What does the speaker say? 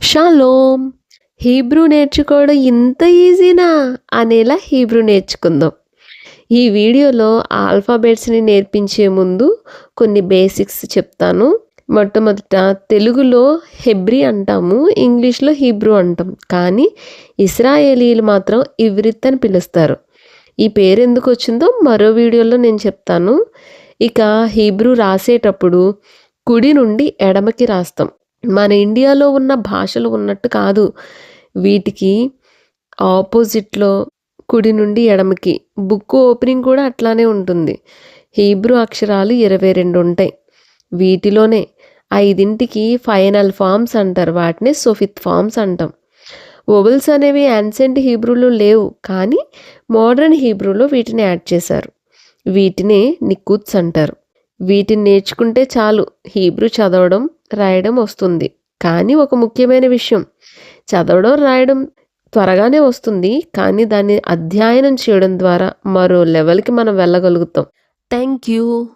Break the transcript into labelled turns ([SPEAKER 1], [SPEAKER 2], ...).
[SPEAKER 1] Shalom Hebrew నేర్చుకోవడం ఇంత ఈజీనా అనేలా హీబ్రూ నేర్చుకుందాం. ఈ వీడియోలో ఆల్ఫాబెట్స్ని నేర్పించే ముందు కొన్ని బేసిక్స్ చెప్తాను. మొట్టమొదట తెలుగులో హెబ్రి అంటాము ఇంగ్లీష్లో హీబ్రూ అంటాం. కానీ ఇస్రాయేలీలు మాత్రం ఇవ్రిత్ అని పిలుస్తారు. ఈ పేరు ఎందుకు వచ్చిందో మరో వీడియోలో నేను చెప్తాను. ఇక హీబ్రూ రాసేటప్పుడు కుడి నుండి ఎడమకి రాస్తాం. మన ఇండియాలో ఉన్న భాషలు ఉన్నట్టు కాదు. వీటికి ఆపోజిట్లో కుడి నుండి ఎడమకి బుక్ ఓపెనింగ్ కూడా అట్లానే ఉంటుంది. హీబ్రూ అక్షరాలు ఇరవై రెండు ఉంటాయి. వీటిలోనే ఐదింటికి ఫైనల్ ఫామ్స్ అంటారు. వాటిని సొఫిత్ ఫామ్స్ అంటాం. ఓవెల్స్ అనేవి యాన్సెంట్ హీబ్రూలో లేవు కానీ మోడర్న్ హీబ్రూలో వీటిని యాడ్ చేశారు. వీటినే నిక్కుత్స్ అంటారు. వీటిని నేర్చుకుంటే చాలు. హీబ్రూ చదవడం రాయడం వస్తుంది. కానీ ఒక ముఖ్యమైన విషయం. చదవడం రాయడం త్వరగానే వస్తుంది. కానీ దాన్ని అధ్యయనం చేయడం ద్వారా మరో లెవెల్కి మనం వెళ్ళగలుగుతాం. Thank you